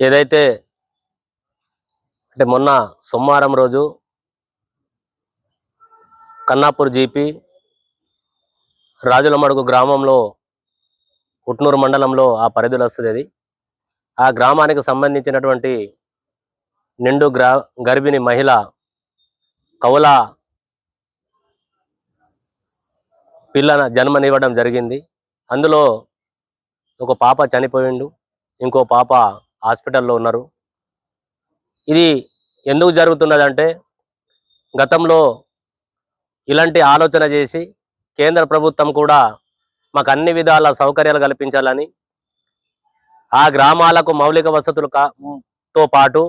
ఏదైతే అంటే మొన్న సోమవారం రోజు కన్నాపూర్ జీపీ రాజులమడుగు గ్రామంలో ఉట్నూరు మండలంలో ఆ పరిధిలో వస్తుంది అది. ఆ గ్రామానికి సంబంధించినటువంటి నిండు గ్రా గర్భిణి మహిళ కౌల పిల్లన జన్మనివ్వడం జరిగింది. అందులో ఒక పాప చనిపోయిండు. ఇంకో పాప హాస్పిటల్లో ఉన్నారు. ఇది ఎందుకు జరుగుతున్నదంటే గతంలో ఇలాంటి ఆలోచన చేసి కేంద్ర ప్రభుత్వం కూడా మాకు అన్ని విధాల సౌకర్యాలు కల్పించాలని ఆ గ్రామాలకు మౌలిక వసతులు తో పాటు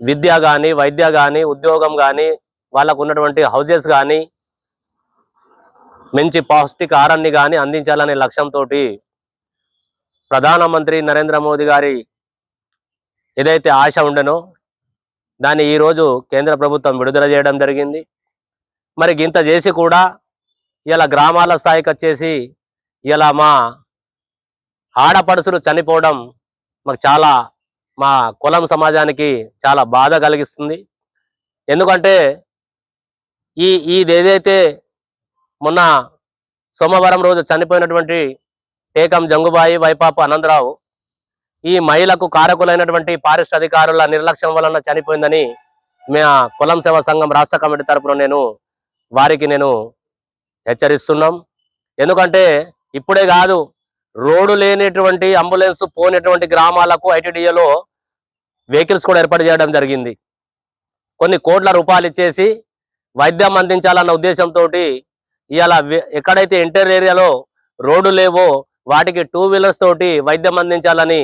విద్య కానీ వైద్య కానీ ఉద్యోగం కానీ వాళ్ళకు ఉన్నటువంటి హౌజెస్ కానీ మంచి పౌష్టికాహారాన్ని కానీ అందించాలనే లక్ష్యంతో ప్రధానమంత్రి నరేంద్ర మోదీ గారి ఏదైతే ఆశ ఉండనో దాన్ని ఈరోజు కేంద్ర ప్రభుత్వం విడుదల చేయడం జరిగింది. మరి గింత చేసి కూడా ఇలా గ్రామాల స్థాయికి వచ్చేసి ఇలా మా ఆడపడుసులు చనిపోవడం మాకు చాలా మా కులం సమాజానికి చాలా బాధ కలిగిస్తుంది. ఎందుకంటే ఈ ఇది ఏదైతే మొన్న సోమవారం రోజు చనిపోయినటువంటి టేకం జంగుబాయి వైపాపు అనంతరావు. ఈ మహిళకు కారకులైనటువంటి పారిశ్ర అధికారుల నిర్లక్ష్యం వలన చనిపోయిందని మా కులం సేవ సంఘం రాష్ట్ర కమిటీ తరపున నేను వారికి నేను హెచ్చరిస్తున్నాం. ఎందుకంటే ఇప్పుడే కాదు రోడ్డు లేనిటువంటి అంబులెన్స్ పోనటువంటి గ్రామాలకు ఐటీడీఏలో వెహికల్స్ కూడా ఏర్పాటు చేయడం జరిగింది. కొన్ని కోట్ల రూపాయలు ఇచ్చేసి వైద్యం అందించాలన్న ఉద్దేశంతో ఇవాళ ఎక్కడైతే ఇంటర్ ఏరియాలో రోడ్డు లేవో వాటికి టూ వీలర్స్ తోటి వైద్యం అందించాలని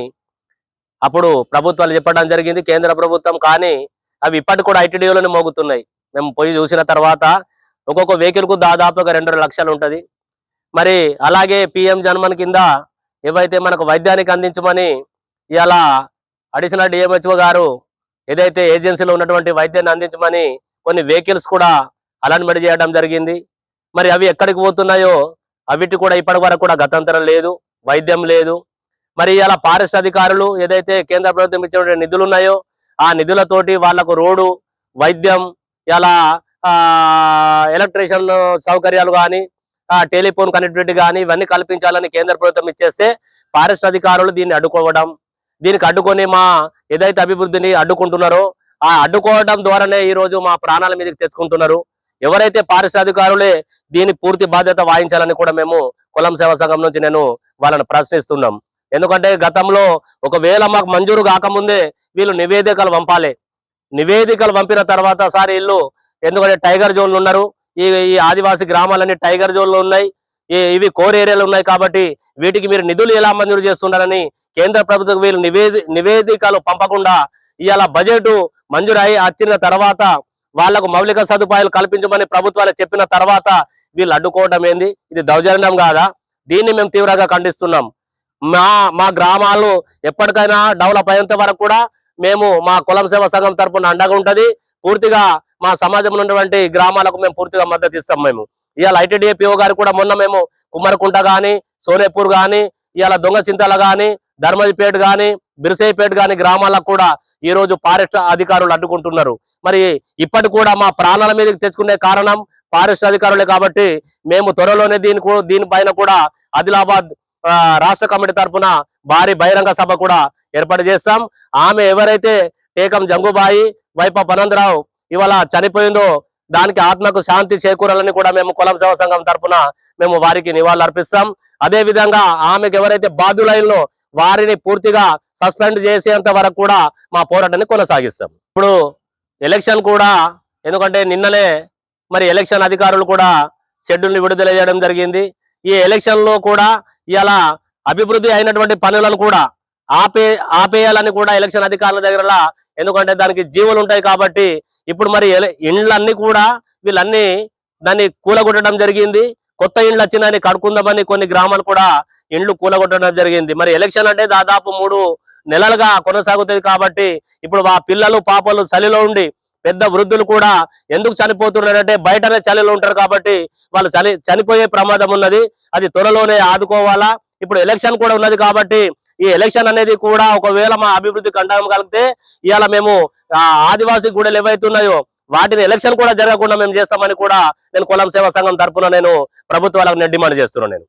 అప్పుడు ప్రభుత్వాలు చెప్పడం జరిగింది కేంద్ర ప్రభుత్వం. కానీ అవి ఇప్పటికి కూడా ఐటీడీఓలోనే మోగుతున్నాయి. మేము పోయి చూసిన తర్వాత ఒక్కొక్క వెహికల్కు దాదాపుగా రెండు లక్షలు ఉంటది. మరి అలాగే పిఎం జన్మన్ కింద ఏవైతే మనకు వైద్యానికి అందించమని ఇలా అడిషనల్ డిఎంహెచ్ఓ గారు ఏదైతే ఏజెన్సీలో ఉన్నటువంటి వైద్యాన్ని అందించమని కొన్ని వెహికల్స్ కూడా అలన్మెంట్ చేయడం జరిగింది. మరి అవి ఎక్కడికి పోతున్నాయో అవిటి కూడా ఇప్పటి వరకు కూడా గతంతరం లేదు వైద్యం లేదు. మరి ఇలా ఫారెస్ట్ అధికారులు ఏదైతే కేంద్ర ప్రభుత్వం ఇచ్చినటువంటి నిధులు ఉన్నాయో ఆ నిధులతోటి వాళ్ళకు రోడ్డు వైద్యం ఇలా ఎలక్ట్రీషియన్ సౌకర్యాలు కానీ టెలిఫోన్ కనెక్టివిటీ కానీ ఇవన్నీ కల్పించాలని కేంద్ర ప్రభుత్వం ఇచ్చేస్తే ఫారెస్ట్ అధికారులు దీన్ని అడ్డుకోవడం దీనికి అడ్డుకొని మా ఏదైతే అభివృద్ధిని అడ్డుకుంటున్నారో ఆ అడ్డుకోవడం ద్వారానే ఈ రోజు మా ప్రాణాల మీదకి తెచ్చుకుంటున్నారు. ఎవరైతే పారిశ్రామికారులే అధికారులే దీని పూర్తి బాధ్యత వాయించాలని కూడా మేము కులం సేవా సంఘం నుంచి నేను వాళ్ళని ప్రశ్నిస్తున్నాం. ఎందుకంటే గతంలో ఒకవేళ మాకు మంజూరు కాకముందే వీళ్ళు నివేదికలు పంపాలి. నివేదికలు పంపిన తర్వాత సార్ వీళ్ళు ఎందుకంటే టైగర్ జోన్లు ఉన్నారు. ఈ ఈ ఆదివాసీ గ్రామాలన్నీ టైగర్ జోన్లు ఉన్నాయి. ఇవి కోర్ ఏరియాలు ఉన్నాయి కాబట్టి వీటికి మీరు నిధులు ఎలా మంజూరు చేస్తున్నారని కేంద్ర ప్రభుత్వం వీళ్ళు నివేది నివేదికలు పంపకుండా ఇవాళ బడ్జెట్ మంజూరు అయి వచ్చిన తర్వాత వాళ్ళకు మౌలిక సదుపాయాలు కల్పించమని ప్రభుత్వాలు చెప్పిన తర్వాత వీళ్ళు అడ్డుకోవడం ఏంది? ఇది దౌర్జన్యం కాదా? దీన్ని మేము తీవ్రంగా ఖండిస్తున్నాం. మా మా గ్రామాలు ఎప్పటికైనా డెవలప్ అయ్యేంత వరకు కూడా మేము మా కులం సేవ సంఘం తరఫున అండగా ఉంటుంది. పూర్తిగా మా సమాజంలో ఉన్నటువంటి గ్రామాలకు మేము పూర్తిగా మద్దతు ఇస్తాం మేము. ఇవాళ ఐటీడీఏ పిఓ గారు కూడా మొన్న మేము కుమ్మరకుంట గాని సోనేపూర్ గాని ఇవాళ దొంగ చింతల గాని ధర్మజిపేట గాని బిర్సేపేట గాని గ్రామాలకు కూడా ఈ రోజు ఫారెస్ట్ అధికారులు అడ్డుకుంటున్నారు. మరి ఇప్పటి కూడా మా ప్రాణాల మీదకి తెచ్చుకునే కారణం ఫారెస్ట్ అధికారులే కాబట్టి మేము త్వరలోనే దీని దీనిపైన కూడా ఆదిలాబాద్ రాష్ట్ర కమిటీ తరఫున భారీ బహిరంగ సభ కూడా ఏర్పాటు చేస్తాం. ఆమె ఎవరైతే టేకం జంగుబాయి వైప పనందరావు ఇవాళ చనిపోయిందో దానికి ఆత్మకు శాంతి చేకూరాలని కూడా మేము కులం సేవ సంఘం తరఫున మేము వారికి నివాళులు అర్పిస్తాం అదే విధంగా ఆమెకు ఎవరైతే బాధ్యులైనో వారిని పూర్తిగా సస్పెండ్ చేసేంత వరకు కూడా మా పోరాటాన్ని కొనసాగిస్తాం. ఇప్పుడు ఎలక్షన్ కూడా ఎందుకంటే నిన్ననే మరి ఎలక్షన్ అధికారులు కూడా షెడ్యూల్ని విడుదల చేయడం జరిగింది. ఈ ఎలక్షన్లో కూడా ఇలా అభివృద్ధి అయినటువంటి పనులను కూడా ఆపే ఆపేయాలని కూడా ఎలక్షన్ అధికారుల దగ్గర ఎందుకంటే దానికి జీవులు ఉంటాయి కాబట్టి ఇప్పుడు మరి ఇండ్లన్నీ కూడా వీళ్ళన్నీ దాన్ని కూలగొట్టడం జరిగింది. కొత్త ఇండ్లు వచ్చిందని కడుకుందామని కొన్ని గ్రామాలు కూడా ఇండ్లు కూలగొట్టడం జరిగింది. మరి ఎలక్షన్ అంటే దాదాపు మూడు నెలలుగా కొనసాగుతుంది కాబట్టి ఇప్పుడు ఆ పిల్లలు పాపలు చలిలో ఉండి పెద్ద వృద్ధులు కూడా ఎందుకు చనిపోతున్నారంటే బయటనే చలిలో ఉంటారు కాబట్టి వాళ్ళు చలి చనిపోయే ప్రమాదం ఉన్నది. అది త్వరలోనే ఆదుకోవాలా. ఇప్పుడు ఎలక్షన్ కూడా ఉన్నది కాబట్టి ఈ ఎలక్షన్ అనేది కూడా ఒకవేళ మా అభివృద్ధి కంటం కలిగితే ఇవాళ మేము ఆ, ఆదివాసీ గూడెలు ఏవైతున్నాయో వాటిని ఎలక్షన్ కూడా జరగకుండా మేము చేస్తామని కూడా నేను కులం సేవా సంఘం తరఫున నేను ప్రభుత్వాలకు నేను డిమాండ్ చేస్తున్నాను నేను.